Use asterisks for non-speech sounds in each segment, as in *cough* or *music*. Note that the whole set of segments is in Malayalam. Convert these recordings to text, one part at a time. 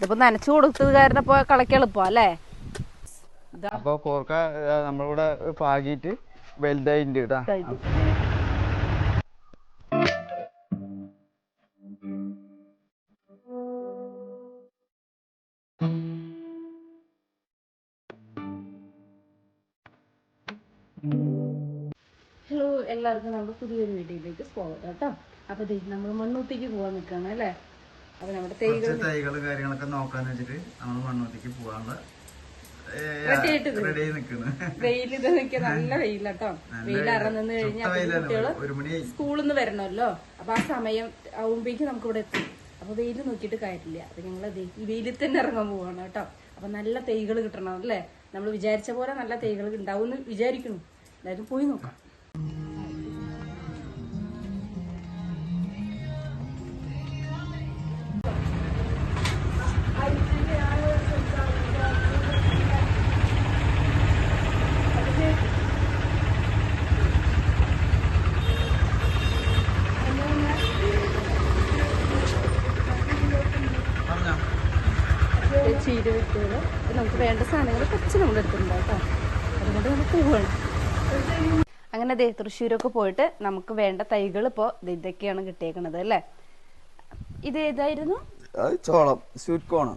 ഇതിപ്പോ നനച്ചു കൊടുത്തത് കാരണം ഇപ്പൊ കളക്കി എളുപ്പം അല്ലേ? അപ്പൊ കോർക്ക നമ്മളിവിടെ പാകിയിട്ട് വലുതായിട്ടുണ്ട് കേട്ടാ ഹലോ എല്ലാവർക്കും നമ്മുടെ പുതിയൊരു വീഡിയോയിലേക്ക് സ്വാഗതം കേട്ടോ അപ്പൊ ദേ നമ്മൾ മണ്ണൂത്തിക്ക് പോകാൻ നിൽക്കുകയാണ് അല്ലേ? അപ്പൊ നമ്മുടെ തൈകൾ തൈകൾ കാര്യങ്ങളൊക്കെ നോക്കാന്ന് വെച്ചിട്ട് നമ്മൾ മണ്ണൂത്തിക്ക് പോവാനുള്ള വെയിൽ ഇത് നിൽക്കുക നല്ല വെയിലാട്ടോ. വെയിൽ അറന്നു കഴിഞ്ഞാൽ കുട്ടികൾ സ്കൂളിൽ നിന്ന് വരണമല്ലോ? അപ്പൊ ആ സമയം ആവുമ്പേക്ക് നമുക്ക് ഇവിടെ എത്തും. അപ്പൊ വെയിൽ നോക്കിയിട്ട് കാര്യമില്ല. അപ്പൊ ഞങ്ങൾ ഈ വെയിലിൽ തന്നെ ഇറങ്ങാൻ പോവാണ് കേട്ടോ. അപ്പൊ നല്ല തൈകൾ കിട്ടണം അല്ലേ? നമ്മൾ വിചാരിച്ച പോലെ നല്ല തൈകൾ ഉണ്ടാവും എന്ന് വിചാരിക്കുന്നു. എന്തായാലും പോയി നോക്കാം. വേണ്ട സാധനങ്ങൾ കുറച്ച് നമ്മൾ എടുത്തിട്ടുണ്ട് കേട്ടോ. അതുകൊണ്ട് നമുക്ക് പോവാണ്. അങ്ങനെ ദേ തൃശ്ശൂരൊക്കെ പോയിട്ട് നമുക്ക് വേണ്ട തൈകൾ ഇപ്പോൾ ഇതൊക്കെയാണ് കിട്ടിയേക്കണത് അല്ലേ? ഇത് ഏതായിരുന്നു? ചോളം സ്വീറ്റ് കോൺ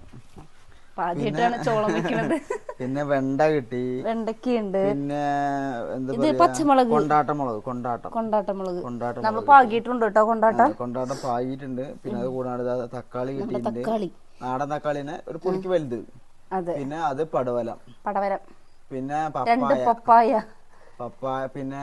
ആദ്യമായിട്ടാണ് ചോളം വെക്കുന്നത് *laughs* പിന്നെ വെണ്ട കിട്ടി. വെണ്ടക്കുണ്ട് പിന്നെ ഇത് പച്ചമുളക്. കൊണ്ടാട്ടമുളക് കൊണ്ടാട്ടം. കൊണ്ടാട്ടമുളക് കൊണ്ടാട്ടം നമ്മൾ പാകിയിട്ടുണ്ട് കേട്ടോ കൊണ്ടാട്ടം? കൊണ്ടാട്ടം പാകിയിട്ടുണ്ട്. പിന്നെ അത് കൂടാതെ തക്കാളി കിട്ടിയിട്ടുണ്ട്. തക്കാളി. നാടൻ തക്കാളിനെ ഒരു പൊടിക്ക് വലുത്. പിന്നെ അത് പടവലം. പടവലം. പിന്നെ രണ്ട് പപ്പായ. പപ്പായ. പിന്നെ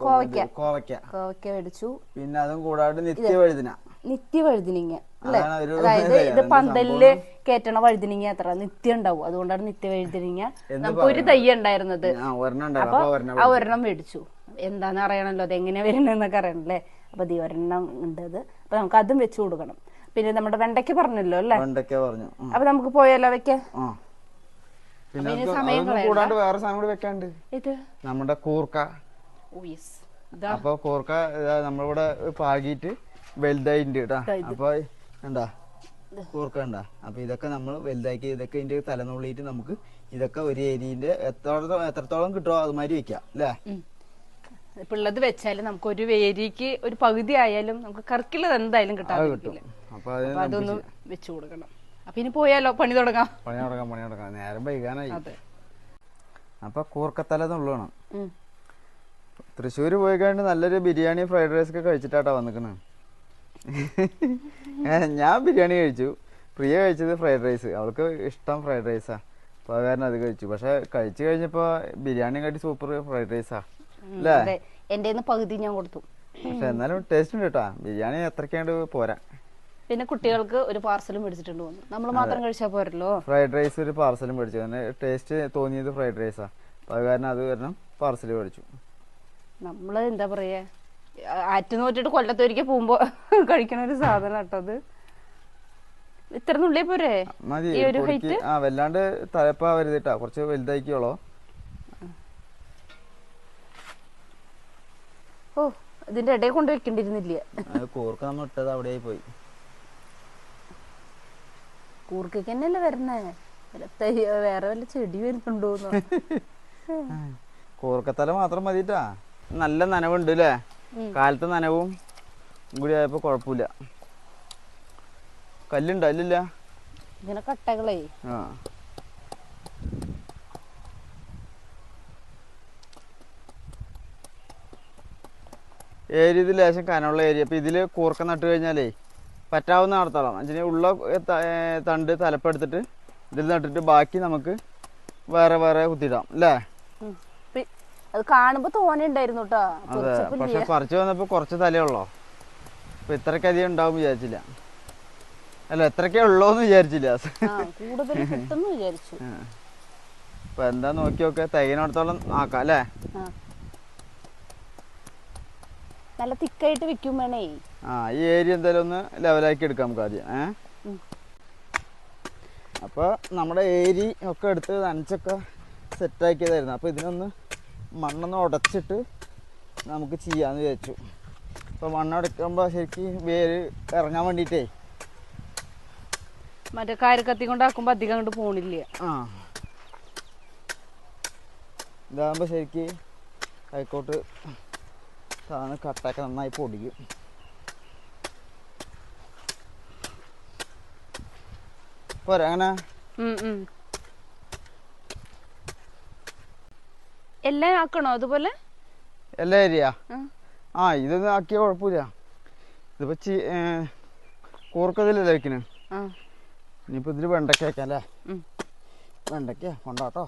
കോവയ്ക്ക. കോവയ്ക്ക. കോവയ്ക്ക മേടിച്ചു. പിന്നെ അതും കൂടാതെ നിത്യവഴുതിന. നിത്യ വഴുതിനിങ്ങ അല്ലേ? അതായത് ഇത് പന്തലിൽ കേറ്റണ വഴുതിനിങ്ങ അത്ര. നിത്യം ഉണ്ടാവും. അതുകൊണ്ടാണ് നിത്യ വഴുതിനിങ്ങ. നമുക്ക് ഒരു തൈ ഉണ്ടായിരുന്നത്. ആ ഒരെണ്ണം ഉണ്ടായിരുന്നു അപ്പൊ ആ ഒരെണ്ണം മേടിച്ചു. എന്താന്ന് അറിയണല്ലോ? അത് എങ്ങനെ വരണെന്നൊക്കെ അറിയണല്ലേ? അപ്പൊ ദീ ഒരെണ്ണം ഉണ്ട് അത്. അപ്പൊ നമുക്ക് അതും വെച്ചു കൊടുക്കണം. പിന്നെ നമ്മുടെ വെണ്ടയ്ക്ക് പറഞ്ഞല്ലോ അല്ലേ? വെണ്ടയ്ക്ക പറഞ്ഞു. അപ്പൊ നമുക്ക് പോയാലോ വെക്ക പിന്നെ അതൊന്നും കൂടാണ്ട് വേറെ സാധനം കൂടി വെക്കാണ്ട്. ഇത് നമ്മുടെ കൂർക്ക. അപ്പൊ കൂർക്ക ഇതാ നമ്മളിവിടെ പാകിയിട്ട് വലുതായിട്ടുണ്ട് കേട്ടാ. അപ്പൊ എന്താ കൂർക്ക ഉണ്ടാ അപ്പൊ ഇതൊക്കെ നമ്മൾ വലുതാക്കി ഇതൊക്കെ ഇതിന്റെ തലനുള്ളിയിട്ട് നമുക്ക് ഇതൊക്കെ ഒരു ഏരിയന്റെ എത്രത്തോളം എത്രത്തോളം കിട്ടുമോ അതുമാതിരി വെക്കാം അല്ലേ? ഇപ്പൊ ഉള്ളത് വെച്ചാൽ നമുക്ക് ഒരു വേരിക്ക് ഒരു പകുതി ആയാലും നമുക്ക് കറക്കിള്ളത് എന്തായാലും കിട്ടാൻ കിട്ടും. അപ്പൊ അതൊന്ന് വെച്ചു കൊടുക്കണം. അപ്പൊ ഇനി പോയാലോ? പണി തുടങ്ങാം. പണി തുടങ്ങാം പണി തുടങ്ങാം. നേരം വൈകാനായി. അതെ. അപ്പൊ കൂർക്കത്തല എന്നുള്ളതാണ്. തൃശ്ശൂർ പോയി കഴിഞ്ഞ് നല്ലൊരു ബിരിയാണി ഫ്രൈഡ് റൈസ് ഒക്കെ കഴിച്ചിട്ടാട്ടാ വന്നിക്കണ്. ഞാൻ ബിരിയാണി കഴിച്ചു. പ്രിയ കഴിച്ചത് ഫ്രൈഡ് റൈസ്. അവൾക്ക് ഇഷ്ടം ഫ്രൈഡ് റൈസാ. അപ്പൊ അത് കാരണം അത് കഴിച്ചു. പക്ഷെ കഴിച്ചു കഴിഞ്ഞപ്പോ ബിരിയാണി കാട്ടി സൂപ്പർ ഫ്രൈഡ് റൈസാ. അല്ലേ? എന്റെ പകുതി ഞാൻ കൊടുത്തു. പക്ഷെ എന്നാലും ടേസ്റ്റ് ഉണ്ട് കേട്ടാ. ബിരിയാണി അത്രയ്ക്കാണ്ട് പോരാ. പിന്നെ കുട്ടികൾക്ക് ഒരു പാർസലും മേടിച്ചിട്ടുണ്ട് വന്നു നമ്മൾ മാത്രം കഴിച്ചാൽ പോരല്ലോ? ഫ്രൈഡ് റൈസ് ഒരു പാർസലും മേടിച്ചു. ടേസ്റ്റ് തോന്നിയത് ഫ്രൈഡ് റൈസാ. അത് കാരണം അത് കാരണം പാർസൽ മേടിച്ചു. നമ്മൾ എന്താ പറയാ ആറ്റ് നോറ്റിട്ട് കൊല്ലത്തൊരിക്കൽ പോകുമ്പോ *laughs* കഴിക്കണ ഒരു സാധനം കേട്ടോ അത്. ഇത്ര നുള്ളി പോരെ? ഈ ഒരു ഹൈറ്റ്? ആ വല്ലാണ്ട് തലപ്പാ വരുതിട്ടാ കുറച്ച് വലുതായിക്കോളോ ഓ ഇതിന്റെ ഇടയിൽ കൊണ്ട് വെക്കേണ്ടിരുന്നില്ല കൂർക്ക നമ്മൾ ഇട്ടത് അവിടെ പോയി. കൂർക്കയ്ക്ക് തന്നെയല്ലേ തൈ- വേറെ വല്ല ചെടി വരുന്നുണ്ടോ കൂർക്കത്തല മാത്രം മതിട്ടാ. നല്ല നനവുണ്ട് അല്ലേ കാലത്ത് നനവും കൂടി ആയപ്പോ കുഴപ്പമില്ല കല്ലുണ്ടോ അല്ലില്ല ഇങ്ങനെ കട്ടകളേ. ആ. ഏരിയ ഇത് ലേശം കനമുള്ള ഏരിയ. അപ്പൊ ഇതിൽ കൂർക്ക നട്ട് കഴിഞ്ഞാലേ പറ്റാവുന്ന നടത്തണം. എന്നുവെച്ചാൽ ഉള്ള തണ്ട് തലപ്പെടുത്തിട്ട് ഇതിൽ നട്ടിട്ട് ബാക്കി നമുക്ക് വേറെ വേറെ കുത്തിയിടാം. അല്ലേ? അത് കാണുമ്പോ തോനെ ഉണ്ടായിരുന്നു കേട്ടോ അതെ. പക്ഷെ പറിച്ചു വന്നപ്പോ കുറച്ച് തലയുള്ളോ അപ്പൊ ഇത്രക്കധികം ഉണ്ടാവും വിചാരിച്ചില്ല. അല്ല എത്രക്കേ ഉള്ളോന്ന് വിചാരിച്ചില്ല. കൂടുതൽ കിട്ടുന്നു വിചാരിച്ചു. ആ. അപ്പൊ എന്താ നോക്കി നോക്കെ തൈനോടത്തോളം ആക്കാം അല്ലേ? നല്ല തിക്കായിട്ട് വെക്കും വേണേ. ആ ഈ ഏരിയ എന്തായാലും ഒന്ന് ലെവലാക്കി എടുക്കാം നമുക്ക് ആദ്യം ഏ? അപ്പൊ അപ്പോൾ നമ്മുടെ ഏരി ഒക്കെ എടുത്ത് നനച്ചൊക്കെ സെറ്റാക്കിയതായിരുന്നു അപ്പോൾ ഇതിനൊന്ന് മണ്ണൊന്ന് ഉടച്ചിട്ട് നമുക്ക് ചെയ്യാന്ന് വിചാരിച്ചു. അപ്പോൾ മണ്ണടക്കുമ്പോൾ ശരിക്കും വേര് ഇറങ്ങാൻ വേണ്ടിയിട്ടേ. മറ്റേ കാരക്കത്തി കൊണ്ടാക്കുമ്പോ അധികം അങ്ങോട്ട് പോണില്ല. ആ. ഇതാകുമ്പോൾ ശരിക്ക് കൈക്കോട്ട് താന്ന് കട്ടൊക്കെ നന്നായി പൊടിക്കും പോരാ അങ്ങനെ. എല്ലാം ആക്കണോ അതുപോലെ? എല്ലാ ഏരിയ ആ. ഇതൊന്നും ആക്കിയ കുഴപ്പമില്ല. ഇതിപ്പോ ചി കൂർക്കതിലല്ലേ വെക്കണ? ഇനിയിപ്പോ ഇതിൽ വെണ്ടക്ക വെക്കാം അല്ലേ? വെണ്ടക്ക കൊണ്ടാട്ടോ.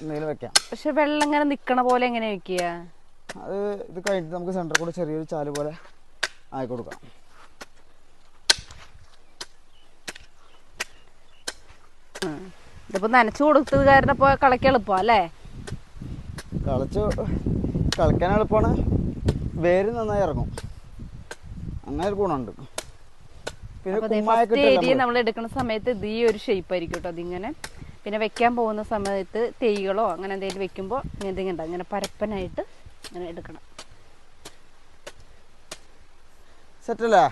എന്തെങ്കിലും വെക്കാം. പക്ഷെ വെള്ളം ഇങ്ങനെ നിക്കണ പോലെ എങ്ങനെ വെക്കുക? അത് ഇത് കഴിഞ്ഞിട്ട് നമുക്ക് സെന്ററിൽ കൂടെ ചെറിയൊരു ചാൽ പോലെ ആയി കൊടുക്കാം. ഇതിപ്പോ നനച്ചു കൊടുത്തത് കാരണം ഇപ്പൊ കളക്കി എളുപ്പം അല്ലേ? കളച്ചു കളിക്കാൻ എളുപ്പമാണ് വേര് നന്നായി ഇറങ്ങും. അങ്ങനെ ഒരു ഗുണമുണ്ട്. പിന്നെ. നമ്മൾ എടുക്കുന്ന സമയത്ത് ഇത് ഈ ഒരു ഷേപ്പ് ആയിരിക്കും കേട്ടോ അതിങ്ങനെ. പിന്നെ വെക്കാൻ പോകുന്ന സമയത്ത് തേയികളോ അങ്ങനെ എന്തെങ്കിലും വെക്കുമ്പോൾ ഇങ്ങനെ ഉണ്ടാകും ഇങ്ങനെ പരപ്പനായിട്ട് ഇങ്ങനെ എടുക്കണം. സെറ്റല്ലേ.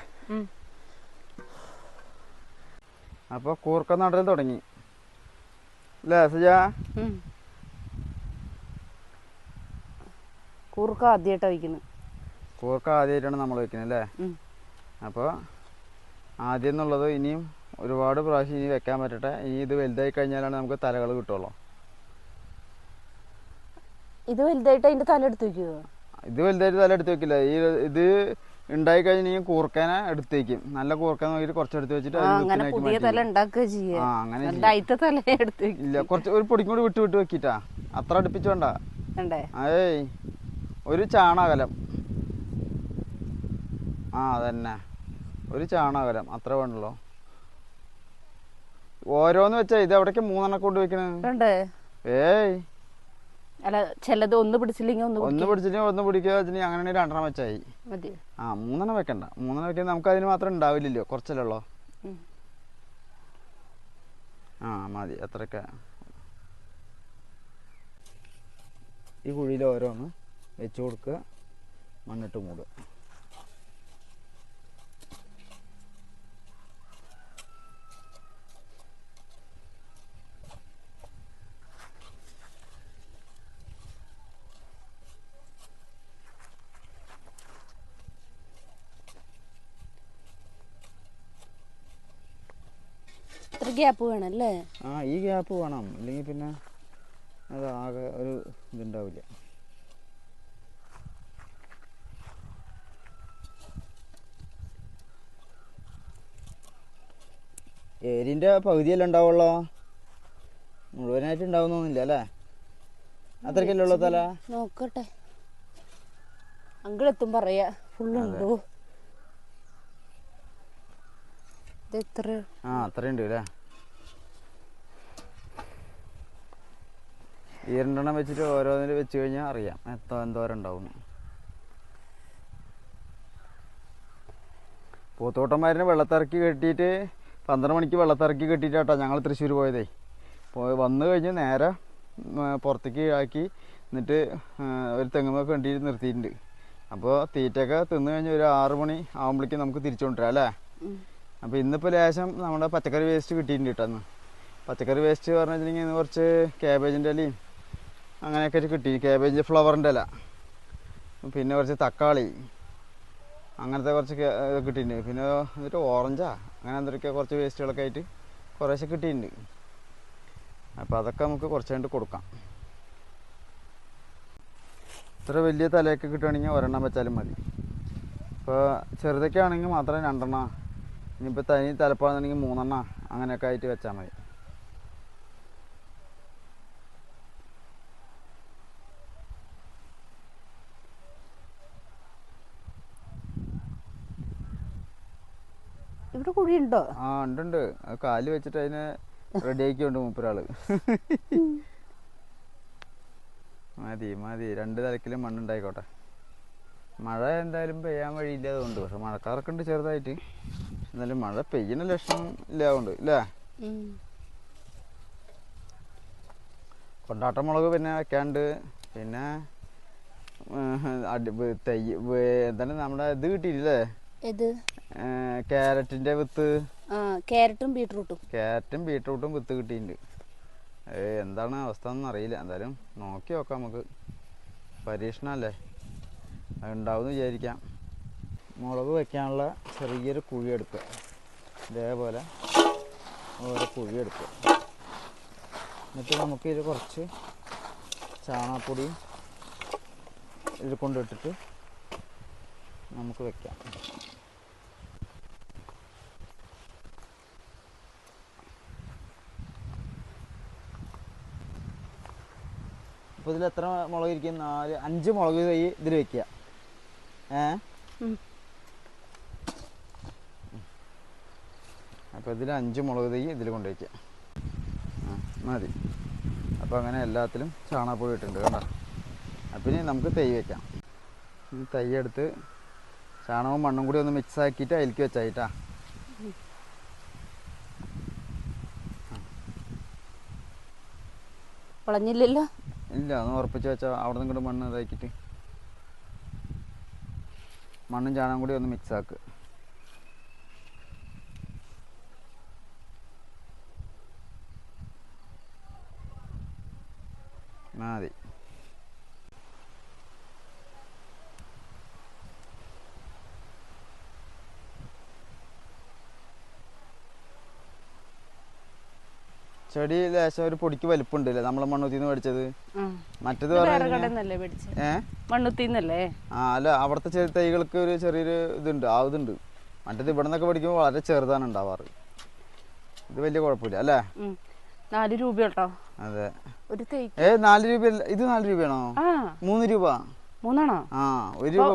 അപ്പോൾ കൂർക്ക നടൽ തുടങ്ങി. അല്ലേ സജാ? കൂർക്ക ആദ്യമായിട്ടാണ് വയ്ക്കുന്നത് കൂർക്ക ആദ്യമായിട്ടാണ് നമ്മൾ വെക്കുന്നത് അല്ലേ അപ്പൊ അപ്പോൾ ആദ്യം എന്നുള്ളത് ഇനിയും ഒരുപാട് പ്രാവശ്യം ഇനി വെക്കാൻ പറ്റട്ടെ. ഇനി ഇത് വലുതായി കഴിഞ്ഞാലാണ് നമുക്ക് തലകൾ കിട്ടുള്ളൂ ഇത് വലുതായിട്ട് അതിന്റെ തല എടുത്ത് വെക്കുവോ? ഇത് വലുതായിട്ട് തല എടുത്ത് വെക്കില്ല. ഈ ഇത് ഉണ്ടായി കഴിഞ്ഞാൽ കൂർക്കനെ എടുത്ത് വെക്കും. നല്ല കൂർക്കാൻ നോക്കിയിട്ട് കുറച്ച് എടുത്ത് വെച്ചിട്ട് അങ്ങനെ പുതിയ തല. ഉണ്ടാക്കുക അങ്ങനെ എടുത്ത് ഇല്ല കുറച്ച് ഒരു പൊടിക്കും കൂടി വിട്ട് വിട്ട് വെക്കിട്ടാ. അത്ര അടുപ്പിച്ച് വേണ്ട. വേണ്ടേ? ഏയ് ഒരു ചാണകലം ആ അതന്നെ. ഒരു ചാണകലം അത്ര വേണ്ടല്ലോ ഓരോന്ന് വെച്ചാ ഇത് എവിടേക്ക് മൂന്നെണ്ണം കൊണ്ട് വെക്കണേ? ഏയ് അല്ല ചിലത് ഒന്ന് പിടിച്ചില്ലെങ്കിൽ ഒന്ന് ഒന്ന് പിടിച്ചിട്ട് ഒന്ന് പിടിക്കുക അങ്ങനെ രണ്ടെണ്ണം വെച്ചായി. മതി. ആ മൂന്നെണ്ണം വെക്കണ്ട. മൂന്നെണ്ണം വെക്കാൻ നമുക്ക് അതിന് മാത്രം ഉണ്ടാവില്ലല്ലോ കുറച്ചല്ലേ ഉള്ളോ? ആ മതി അത്രയൊക്കെ. ഈ കുഴിയിൽ ഓരോന്ന് വെച്ച് കൊടുക്കുക മണ്ണിട്ട് മൂടുക ഇത്ര ഗ്യാപ്പ് വേണം അല്ലേ ആ ഈ ഗ്യാപ്പ് വേണം. അല്ലെങ്കിൽ പിന്നെ അത് ആകെ ഒരു ഇതുണ്ടാവില്ല. ഏരിന്റെ പകുതിയല്ലേ ഉണ്ടാവുള്ളോ? മുഴുവനായിട്ട് ഉണ്ടാവുന്നൊന്നുമില്ല അല്ലേ? അത്രയ്ക്കല്ലേ ഉള്ളൂ തല? നോക്കട്ടെ. അങ്കിളെത്തും പറയാ ഫുള്ളുണ്ടോ ഇത് എത്ര? ആ അത്രയുണ്ട് അല്ലേ? ഈ രണ്ടെണ്ണം വെച്ചിട്ട് ഓരോന്നിൽ വെച്ച് കഴിഞ്ഞാൽ അറിയാം എത്ര എന്തോരം ഉണ്ടാവും പൂത്തോട്ടന്മാരിനെ വെള്ളത്തിറക്കി കെട്ടിയിട്ട് പന്ത്രണ്ട് മണിക്ക് വെള്ളത്തിറക്കി കെട്ടിയിട്ടാട്ടോ ഞങ്ങൾ തൃശ്ശൂർ പോയതേ. പോയി വന്നു കഴിഞ്ഞ് നേരെ പുറത്തേക്ക് ആക്കി എന്നിട്ട് ഒരു തെങ്ങുമൊക്കെ കണ്ടിട്ട് നിർത്തിയിട്ടുണ്ട്. അപ്പോൾ തീറ്റയൊക്കെ തിന്നു കഴിഞ്ഞ് ഒരു ആറ് മണി ആകുമ്പോഴേക്കും നമുക്ക് തിരിച്ചു കൊണ്ടുവരാം അല്ലേ. അപ്പോൾ ഇന്നിപ്പോൾ ലേശം നമ്മുടെ പച്ചക്കറി വേസ്റ്റ് കിട്ടിയിട്ടുണ്ട് കേട്ടോ അന്ന് പച്ചക്കറി വേസ്റ്റ് പറഞ്ഞു വെച്ചിട്ടുണ്ടെങ്കിൽ ഇന്ന് കുറച്ച് ക്യാബേജിന്റെ ഇലയും അങ്ങനെയൊക്കെ കിട്ടി. കേബേജ് ഫ്ലവറിന്റെ ഇല. പിന്നെ കുറച്ച് തക്കാളി. അങ്ങനത്തെ കുറച്ച് കിട്ടിയിട്ടുണ്ട്. പിന്നെ എന്നിട്ട് ഓറഞ്ചാ അങ്ങനെ എന്തൊക്കെയാണ് കുറച്ച് വേസ്റ്റുകളൊക്കെ ആയിട്ട് കുറേശ്ശെ കിട്ടിയിട്ടുണ്ട്. അപ്പോൾ അതൊക്കെ നമുക്ക് കുറച്ച് കണ്ട് കൊടുക്കാം. ഇത്ര വലിയ തലയൊക്കെ കിട്ടുകയാണെങ്കിൽ ഒരെണ്ണം വെച്ചാലും മതി. ഇപ്പോൾ ചെറുതൊക്കെ ആണെങ്കിൽ മാത്രം രണ്ടെണ്ണം. ഇനിയിപ്പോൾ തനി തലപ്പാണെന്നുണ്ടെങ്കിൽ മൂന്നെണ്ണം അങ്ങനെയൊക്കെ ആയിട്ട് വെച്ചാൽ മതി. ഇവിടെ കുഴിയുണ്ടോ? ആ ഉണ്ട് കാൽ വെച്ചിട്ട് അതിനെ റെഡി ആക്കിയുണ്ട് മൂപ്പരാൾ. മതി മതി. രണ്ട് തലക്കിലും മണ്ണുണ്ടായിക്കോട്ടെ. മഴ എന്തായാലും പെയ്യാൻ വഴിയില്ല അതുകൊണ്ട്. പക്ഷെ മഴക്കാറൊക്കെ ഉണ്ട് ചെറുതായിട്ട്. എന്നാലും മഴ പെയ്യണ ലക്ഷണം ഇല്ല? അതുകൊണ്ട് ഇല്ലേ കൊണ്ടാട്ട മുളക് പിന്നെ വെക്കാണ്ട്. പിന്നെ തയ്യ് അടി തൈ എന്താണ് നമ്മുടെ ഇത് കിട്ടിയില്ലേ ഇത് ക്യാരറ്റിന്റെ വിത്ത്. ക്യാരറ്റും ബീട്രൂട്ടും. ക്യാരറ്റും ബീട്രൂട്ടും വിത്ത് കിട്ടിയിട്ടുണ്ട്. എന്താണ് അവസ്ഥ എന്ന് അറിയില്ല. എന്തായാലും നോക്കി നോക്കാം നമുക്ക്. പരീക്ഷണമല്ലേ? അത് ഉണ്ടാവും വിചാരിക്കാം. മുളക് വെക്കാനുള്ള ചെറിയൊരു കുഴി എടുക്കുക ഇതേപോലെ ഓരോ കുഴി എടുക്കുക എന്നിട്ട് നമുക്ക് ഇത് കുറച്ച് ചാണകപ്പൊടിയും ഇത് കൊണ്ടിട്ടിട്ട് നമുക്ക് വെക്കാം. അപ്പോൾ ഇതിൽ എത്ര മുളക് ഇരിക്കും? നാല് അഞ്ച് മുളക് തൈ ഇതിൽ വെക്കുക. ഏ. അപ്പോൾ ഇതിൽ അഞ്ച് മുളക് തൈ ഇതിൽ കൊണ്ട് വയ്ക്കുക മതി. അപ്പോൾ അങ്ങനെ എല്ലാത്തിലും ചാണകപ്പൊടി ഇട്ടിട്ടുണ്ട് കേട്ടോ അപ്പം ഇനി നമുക്ക് തൈ വെക്കാം. ഈ തൈ എടുത്ത് ചാണകവും മണ്ണും കൂടി ഒന്ന് മിക്സ് ആക്കിയിട്ട് അതിലേക്ക് വെച്ചായിട്ടാ വളഞ്ഞില്ലല്ലോ ഇല്ല ഒന്ന് ഉറപ്പിച്ച് വെച്ചാൽ അവിടെ നിന്ന് ഇങ്ങോട്ട് മണ്ണ് ഇതാക്കിയിട്ട്. മണ്ണും ചാണകം കൂടി ഒന്ന് മിക്സ് ആക്കുക മതി ചെടി ലേശം ഒരു പൊടിക്ക് വലിപ്പുണ്ടല്ലേ? നമ്മളെ മണ്ണുത്തിന്ന് മേടിച്ചത്? മറ്റത് മണ്ണുത്തിന്നല്ലേ? ആ അല്ല അവിടുത്തെ ചെറിയ തൈകൾക്ക് ഒരു ചെറിയൊരു ഇതുണ്ട് ആ ഇതുണ്ട്. മറ്റേത് ഇവിടെ നിന്നൊക്കെ പഠിക്കുമ്പോൾ വളരെ ചെറുതാണ് ഉണ്ടാവാറ്. ഇത് വലിയ കുഴപ്പമില്ല അല്ലേ. നാല് രൂപ കേട്ടോ അതെ. ഒരു ഏ നാല് രൂപ ഇത് നാല് രൂപയാണോ? മൂന്ന് രൂപ? മൂന്നാണോ? ആ ഒരു രൂപ.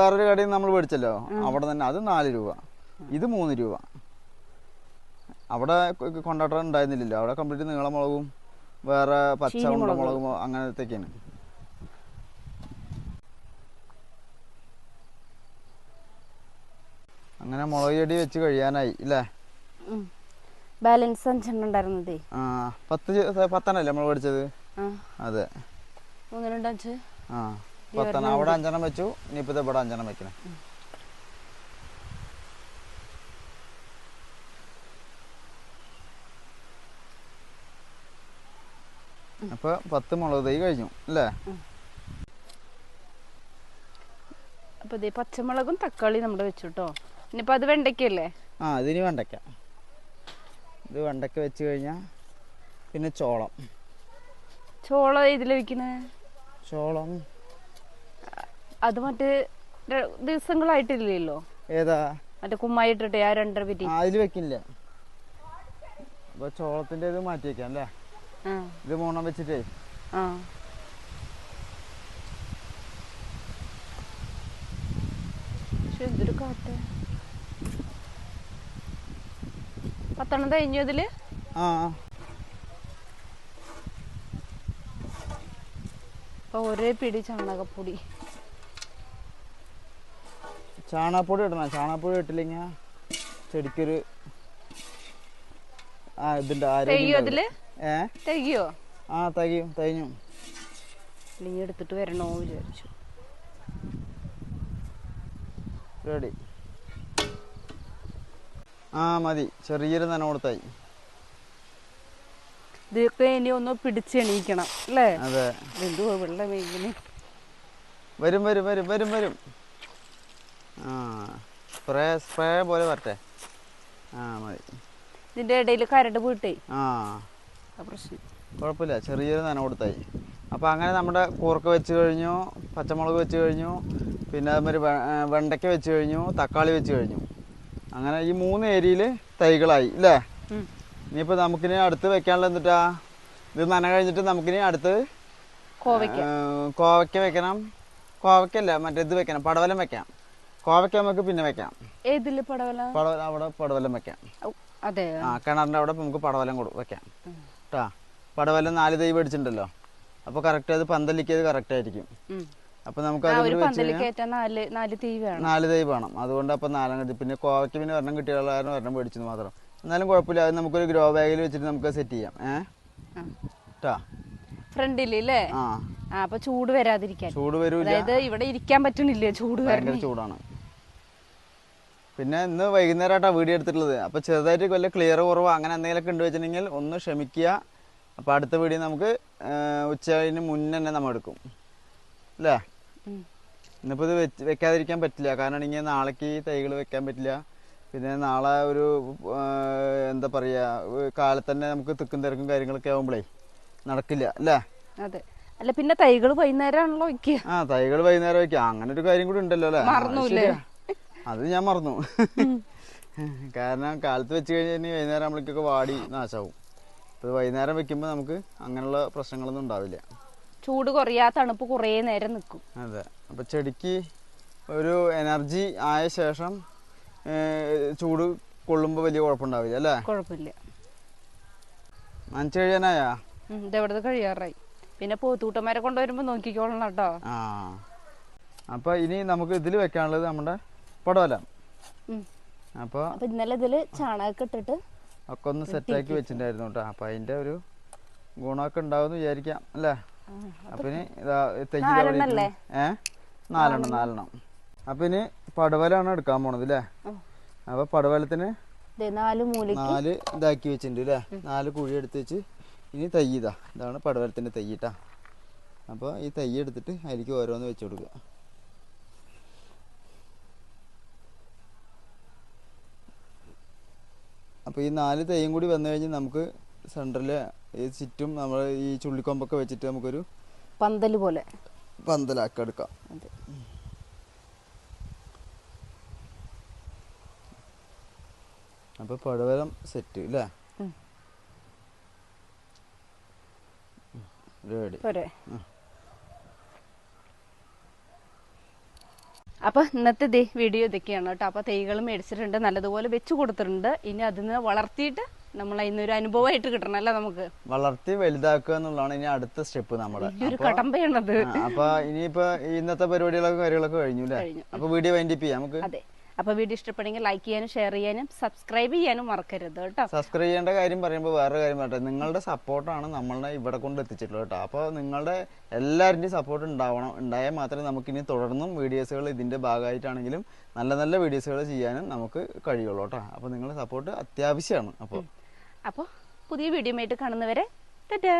വേറൊരു കടയിൽ നമ്മൾ മേടിച്ചല്ലോ. അവിടെ തന്നെ അത് നാല് രൂപ. ഇത് മൂന്ന് രൂപ. അവിടെ കൊണ്ടാട്ടം ഉണ്ടായിരുന്നില്ലല്ലോ. അവിടെ കംപ്ലീറ്റ് നീളമുളകും വേറെ പച്ച. മുളകും. അങ്ങനത്തെയൊക്കെയാണ് അങ്ങനെ മുളക് ചെടി വെച്ച് കഴിയാനായി ഇല്ലേ? ബാലൻസ് അഞ്ചെണ്ണം ഉണ്ടായിരുന്നതേ ആ പത്ത് പത്തെണ്ണല്ലേ നമ്മൾ മേടിച്ചത് അതെ. മൂന്ന് രണ്ട് അഞ്ച്. ആ പത്തെണ്ണം. അവിടെ അഞ്ചെണ്ണം വെച്ചു ഇനി ഇപ്പത്തെ ഇവിടെ അഞ്ചെണ്ണം വെക്കണം. അപ്പൊ പത്ത് മുളക് തൈ കഴിഞ്ഞു അല്ലേ? അപ്പൊ ഇതേ പച്ചമുളകും തക്കാളി നമ്മുടെ വെച്ചു കേട്ടോ അത് വെണ്ടയ്ക്കല്ലേ ആ ഇതിന് വെണ്ടയ്ക്ക ഇത് വെണ്ടയ്ക്ക വെച്ച് കഴിഞ്ഞാൽ പിന്നെ ചോളം. ചോളം ഇതിൽ വെക്കുന്നത് ചോളം. അത് മറ്റേ ദിവസങ്ങളായിട്ടില്ലല്ലോ? ഏതാ? മറ്റേ കുമ്മായി ഇട്ടിട്ട് ആ രണ്ടര പിറ്റി. അതിൽ വെക്കില്ല. അപ്പൊ ചോളത്തിന്റെ ഇത് മാറ്റി വെക്കാം അല്ലേ? ഇത് മൂണം വെച്ചിട്ടേ. എന്തൊരു കാറ്റ്. പത്തെണ്ണം കഴിഞ്ഞു അതിൽ ഒരേ പിടി ചാണകപ്പൊടി. ചാണകപ്പൊടി ഇടണം? ചാണകപ്പൊടി ഇട്ടില്ലെങ്കിൽ ചെടിക്കൊരു ആ ഇതിന്റെ ആരോഗ്യം ഏ? തെയ്യോ ആ എടുത്തിട്ട് വരണോ വിചാരിച്ചു. റെഡി. ആ മതി. ചെറിയൊരു നന കൊടുത്തായി. ഇതൊക്കെ ഇനി ഒന്ന് പിടിച്ചെണീക്കണം അല്ലേ? അതെ. എന്തുവാ വെള്ളം ഇങ്ങനെ വരും വരും വരും വരും വരും. ആ സ്പ്രേ സ്പ്രേ പോലെ വരട്ടെ. ആ മതി. ഇതിന്റെ ഇടയിൽ കരട് പോയിട്ടേ. ആ. പ്രശ്നം കുഴപ്പമില്ല. ചെറിയൊരു നന കൊടുത്തായി. അപ്പോൾ അങ്ങനെ നമ്മുടെ കൂർക്ക വെച്ച് കഴിഞ്ഞു പച്ചമുളക് വെച്ച് കഴിഞ്ഞു പിന്നെ അതുമാതിരി വെണ്ടയ്ക്ക വെച്ച് കഴിഞ്ഞു തക്കാളി വെച്ച് കഴിഞ്ഞു. അങ്ങനെ ഈ മൂന്ന് ഏരിയയിൽ തൈകളായി അല്ലേ. ഇനിയിപ്പോൾ നമുക്കിനി അടുത്ത് വെക്കാനുള്ള എന്നിട്ടാ ഇത് നന കഴിഞ്ഞിട്ട് നമുക്കിനി അടുത്ത് കോവയ്ക്ക. വെക്കണം. കോവയ്ക്കല്ല മറ്റേ ഇത് വെക്കണം. പടവലം വെക്കാം. കോവയ്ക്ക നമുക്ക് പിന്നെ വെക്കാം. പടവല? അവിടെ പടവലം വെക്കാം. അതെ ആ കിണറിന്റെ അവിടെ നമുക്ക് പടവലം കൊടു വെക്കാം. കേട്ടാ പടവലം നാല് തൈ മേടിച്ചിട്ടുണ്ടല്ലോ. അപ്പോൾ കറക്റ്റ് അത് പന്തലിക്കത് കറക്റ്റ് ആയിരിക്കും. അപ്പൊ നമുക്ക് നാല് തീ വേണം. അതുകൊണ്ട് അപ്പൊ നാലാം കത്തി പിന്നെ കോവയ്ക്ക് പിന്നെ ഒരെണ്ണം കാരണം ഒരെണ്ണം മേടിച്ചത് മാത്രം. എന്നാലും കുഴപ്പമില്ല. അത് നമുക്കൊരു ഗ്രോ ബാഗിൽ വെച്ചിട്ട് നമുക്ക് സെറ്റ് ചെയ്യാം. ഏട്ടാ ഫ്രണ്ടിൽ ആ. ആ അപ്പൊ ചൂട് വരാതിരിക്കാൻ. ചൂട് വരൂല അതായത് ഇവിടെ ഇരിക്കാൻ പറ്റണില്ല. ചൂട് ഭയങ്കര ചൂടാണ്. പിന്നെ ഇന്ന് വൈകുന്നേരമായിട്ടാണ് വീഡിയോ എടുത്തിട്ടുള്ളത്. അപ്പോൾ ചെറുതായിട്ട് വല്ല ക്ലിയർ കുറവോ അങ്ങനെ എന്തെങ്കിലുമൊക്കെ ഉണ്ട് വെച്ചിട്ടുണ്ടെങ്കിൽ ഒന്ന് ക്ഷമിക്കുക. അപ്പോൾ അടുത്ത വീഡിയോ നമുക്ക് ഉച്ചതിന് മുന്നേ തന്നെ നമ്മൾ എടുക്കും. അല്ലേ. ഇന്നിപ്പോൾ ഇത് വെച്ച് വെക്കാതിരിക്കാൻ പറ്റില്ല. കാരണം ഇങ്ങനെ നാളേക്ക് തൈകൾ വെക്കാൻ പറ്റില്ല. പിന്നെ നാളെ ഒരു എന്താ പറയുക കാലത്ത് തന്നെ നമുക്ക് തിക്കും തിരക്കും കാര്യങ്ങളൊക്കെ ആകുമ്പോഴേ നടക്കില്ല. അല്ലേ? അതെ. അല്ല പിന്നെ തൈകൾ വൈകുന്നേരം വൈകുന്നേരമാണല്ലോ വയ്ക്കുക. ആ തൈകൾ വൈകുന്നേരം വെക്കാം അങ്ങനെ ഒരു കാര്യം കൂടി ഉണ്ടല്ലോ അല്ലേ? മറന്നൂല്ലേ? അത് ഞാൻ മറന്നു. കാരണം കാലത്ത് വെച്ച് കഴിഞ്ഞാൽ വൈകുന്നേരം ആകുമ്പോഴേക്കൊക്കെ വാടി നാശാവും. അപ്പോൾ വൈകുന്നേരം വെക്കുമ്പോൾ നമുക്ക് അങ്ങനെയുള്ള പ്രശ്നങ്ങളൊന്നും ഉണ്ടാവില്ല. ചൂട് കുറയാ തണുപ്പ് കുറേ നേരം നിൽക്കും അതെ. അപ്പോൾ ചെടിക്ക് ഒരു എനർജി ആയ ശേഷം ചൂട് കൊള്ളുമ്പോൾ വലിയ കുഴപ്പമുണ്ടാവില്ല അല്ലേ? കുഴപ്പമില്ല. നനച്ച് കഴിയാനായാ? ഇതെവിടുത്തെ കഴിയാറായി? പിന്നെ പോത്തൂട്ടന്മാരെ കൊണ്ടുവരുമ്പോൾ നോക്കിക്കോളണം കേട്ടോ. ആ. അപ്പോൾ ഇനി നമുക്ക് ഇതിൽ വെക്കാനുള്ളത് നമ്മുടെ പടവല. അപ്പോൾ അപ്പൊ ഇന്നലെ ഇതിൽ ചാണകമൊക്കെ ഇട്ടിട്ട് ഒക്കെ ഒന്ന് സെറ്റാക്കി വെച്ചിട്ടുണ്ടായിരുന്നു കേട്ടോ. അപ്പം അതിന്റെ ഒരു ഗുണമൊക്കെ ഉണ്ടാവും വിചാരിക്കാം അല്ലേ? അപ്പം ഇനി ഇതാ? ഇരിക്കുന്നു. ഏ? നാലെണ്ണം നാലെണ്ണം. അപ്പം ഇനി പടവലാണ് എടുക്കാൻ പോണത് അല്ലേ അപ്പൊ പടവലത്തിന് നാല് നാല് ഇതാക്കി വെച്ചിട്ടുണ്ട് അല്ലേ നാല് കുഴി എടുത്ത് വെച്ച് ഇനി തൈ ഇതാ. ഇതാണ് പടവലത്തിന്റെ തൈ അപ്പൊ അപ്പോൾ ഈ തൈ എടുത്തിട്ട് അതിലേക്ക് ഓരോന്ന് വെച്ച് കൊടുക്കുക. അപ്പോൾ ഈ നാല് തൈയും കൂടി വന്നു കഴിഞ്ഞാൽ നമുക്ക് സെന്ററിൽ ഈ ചുറ്റും നമ്മൾ ഈ ചുള്ളിക്കൊമ്പൊക്കെ വെച്ചിട്ട് നമുക്കൊരു പന്തൽ പോലെ. പന്തലാക്കി എടുക്കാം. അപ്പൊ അപ്പോൾ പടവലം സെറ്റ് അല്ലേ. റെഡി. പോരെ അപ്പൊ ഇന്നത്തെ ദേ വീഡിയോ ഇതൊക്കെയാണ് കേട്ടോ. അപ്പൊ തൈകൾ മേടിച്ചിട്ടുണ്ട് നല്ലതുപോലെ വെച്ച് കൊടുത്തിട്ടുണ്ട്. ഇനി അതിന് വളർത്തിയിട്ട് നമ്മൾ അതിനൊരു അനുഭവമായിട്ട് അല്ലേ നമുക്ക്? വളർത്തി വലുതാക്കുക എന്നുള്ളതാണ് ഇനി അടുത്ത സ്റ്റെപ്പ് നമ്മുടെ. ഒരു കടമ്പയാണത്. അപ്പൊ ഇനിയിപ്പോ ഇന്നത്തെ പരിപാടികളൊക്കെ കാര്യങ്ങളൊക്കെ കഴിഞ്ഞു അല്ലേ. അപ്പൊ വീഡിയോ വൈൻഡിപ്പ് ചെയ്യാം നമുക്ക്. അതെ. അപ്പൊ വീഡിയോ ഇഷ്ടപ്പെടുമെങ്കിൽ ലൈക്ക് ചെയ്യാനും ഷെയർ ചെയ്യാനും സബ്സ്ക്രൈബ് ചെയ്യാനും മറക്കരുത് കേട്ടോ. സബ്സ്ക്രൈബ് ചെയ്യേണ്ട കാര്യം പറയുമ്പോൾ വേറെ കാര്യം പറയട്ടെ. നിങ്ങളുടെ സപ്പോർട്ടാണ് നമ്മളെ ഇവിടെ കൊണ്ട് എത്തിച്ചിട്ടുള്ളത് കേട്ടോ. അപ്പോൾ നിങ്ങളുടെ എല്ലാവരുടെയും സപ്പോർട്ട് ഉണ്ടാവണം. ഉണ്ടായാൽ മാത്രമേ നമുക്കിനി തുടർന്നും വീഡിയോസുകൾ ഇതിന്റെ ഭാഗമായിട്ടാണെങ്കിലും നല്ല നല്ല വീഡിയോസുകൾ ചെയ്യാനും നമുക്ക് കഴിയുള്ളൂ കേട്ടോ. അപ്പോൾ നിങ്ങളുടെ സപ്പോർട്ട് അത്യാവശ്യമാണ്. അപ്പോൾ അപ്പോൾ പുതിയ വീഡിയോ ആയിട്ട് കാണുന്നവരെ ടാറ്റാ.